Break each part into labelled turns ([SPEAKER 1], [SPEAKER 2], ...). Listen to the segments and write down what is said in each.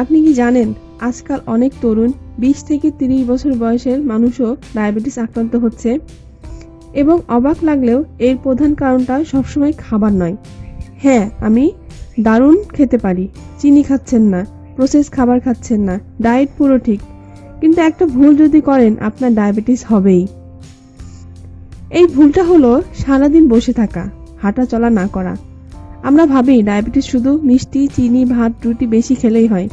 [SPEAKER 1] আপনি কি জানেন, আজকাল অনেক তরুণ বিশ থেকে তিরিশ বছর বয়সের মানুষও ডায়াবেটিস আক্রান্ত হচ্ছে এবং অবাক লাগলেও এর প্রধান কারণটা সবসময় খাবার নয়। হ্যাঁ আমি দারুণ খেতে পারি, চিনি খাচ্ছেন না প্রসেস খাবার খাচ্ছেন না ডায়েট পুরো ঠিক, কিন্তু একটা ভুল যদি করেন, আপনার ডায়াবেটিস হবেই। এই ভুলটা হলো সারাদিন বসে থাকা হাঁটা চলা না করা। আমরা ভাবি ডায়াবেটিস শুধু মিষ্টি, চিনি, ভাত, রুটি বেশি খেলেই হয়।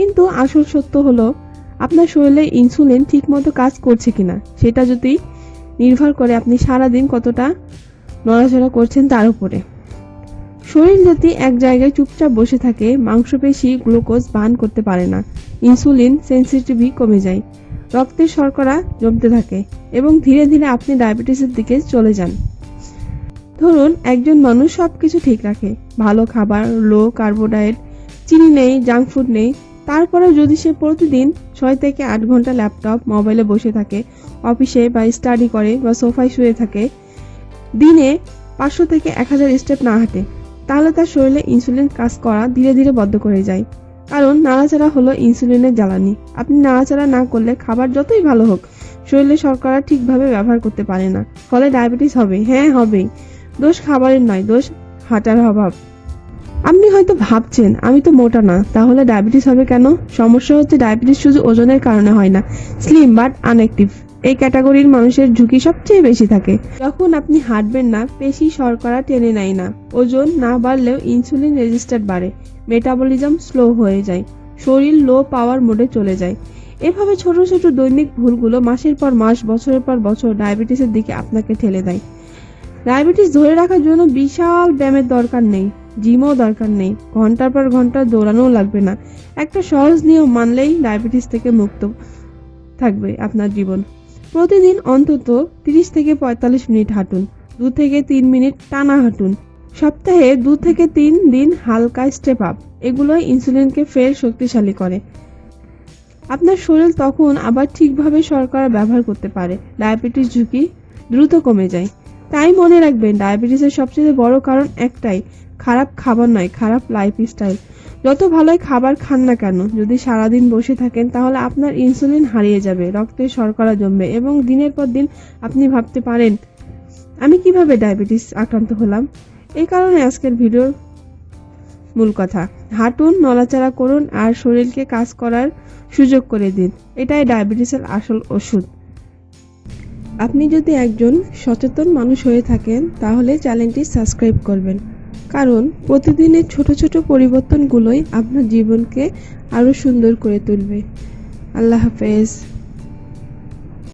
[SPEAKER 1] কিন্তু আসল সত্য হলো, আপনার শরীরে ইনসুলিন ঠিকমতো কাজ করছে কিনা, সেটা যদি নির্ভর করে আপনি সারাদিন কতটা নড়াচড়া করছেন তার উপরে। শরীর যদি এক জায়গায় চুপচাপ বসে থাকে, মাংসপেশি, গ্লুকোজ বার্ন করতে পারে না ইনসুলিন সেন্সিটিভি কমে যায়, রক্তের শর্করা জমতে থাকে এবং ধীরে ধীরে আপনি ডায়াবেটিসের দিকে চলে যান। ধরুন, একজন মানুষ সবকিছু ঠিক রাখে, ভালো খাবার লো কার্বোডায়েট চিনি নেই জাঙ্ক ফুড নেই তারপরে যদি সে প্রতিদিন ছয় থেকে আট ঘণ্টা ল্যাপটপ, মোবাইলে বসে থাকে, অফিসে বা স্টাডি করে বা সোফায় শুয়ে থাকে, দিনে পাঁচশো থেকে এক হাজার স্টেপ না হাঁটে, তাহলে তার শরীরে ইনসুলিন কাজ করা ধীরে ধীরে বদ্ধ করে যায়। কারণ নাড়াচাড়া হলো ইনসুলিনের জ্বালানি। আপনি নাড়াচাড়া না করলে খাবার যতই ভালো হোক, শরীরে শর্করা ঠিকভাবে ব্যবহার করতে পারে না। ফলে ডায়াবেটিস হবে। হ্যাঁ হবেই। দোষ খাবারের নয়, দোষ হাঁটার অভাব। আপনি হয়তো ভাবছেন, আমি তো মোটা না, তাহলে ডায়াবেটিস হবে কেন? সমস্যা হচ্ছে ডায়াবেটিস শুধু ওজনের কারণে হয় না স্লিম বাট আনএক্টিভ এই ক্যাটাগরির মানুষের ঝুঁকি সবচেয়ে বেশি থাকে। যখন আপনি হাঁটবেন না, পেশি শর্করা টেনে নেয় না। ওজন না বাড়লেও ইনসুলিন রেজিস্টার বাড়ে মেটাবলিজম স্লো হয়ে যায়, শরীর লো পাওয়ার মোডে চলে যায়। এভাবে ছোট ছোট দৈনিক ভুলগুলো মাসের পর মাস, বছরের পর বছর ডায়াবেটিসের দিকে আপনাকে ঠেলে দেয়। ডায়াবেটিস ধরে রাখার জন্য বিশাল ব্যায়ামের দরকার নেই। জিমও দরকার নেই। ঘণ্টার পর ঘণ্টা দৌড়ানোও লাগবে না। একটা সহজ নিয়ম মানলেই ডায়াবেটিস থেকে মুক্ত থাকবে আপনার জীবন। প্রতিদিন অন্তত 30 থেকে পঁয়তাল্লিশ মিনিট হাঁটুন। দু থেকে তিন মিনিট টানা হাঁটুন। সপ্তাহে দু থেকে তিন দিন হালকা স্টেপ আপ এগুলো ইনসুলিনকে ফের শক্তিশালী করে। আপনার শরীর তখন আবার ঠিকভাবে শর্করা ব্যবহার করতে পারে। ডায়াবেটিস ঝুঁকি দ্রুত কমে যায়। তাই মনে রাখবেন ডায়াবেটিসের সবচেয়ে বড় কারণ একটাই, খারাপ খাবার নয়, খারাপ লাইফস্টাইল যত ভালোই খাবার খান না কেন, যদি সারাদিন বসে থাকেন, তাহলে আপনার ইনসুলিন হারিয়ে যাবে, রক্তে শর্করা জমবে এবং দিনের পর দিন আপনি ভাবতে পারেন, আমি কীভাবে ডায়াবেটিস আক্রান্ত হলাম? এই কারণে আজকের ভিডিওর মূল কথা, হাঁটুন, নড়াচড়া করুন আর শরীরকে কাজ করার সুযোগ করে দিন। এটাই ডায়াবেটিসের আসল ওষুধ। আপনি যদি একজন সচেতন মানুষ হয়ে থাকেন, তাহলে চ্যানেলটি সাবস্ক্রাইব করবেন। কারণ প্রতিদিনের ছোট ছোট পরিবর্তনগুলোই আপনার জীবনকে আরও সুন্দর করে তুলবে। আল্লাহ হাফেজ।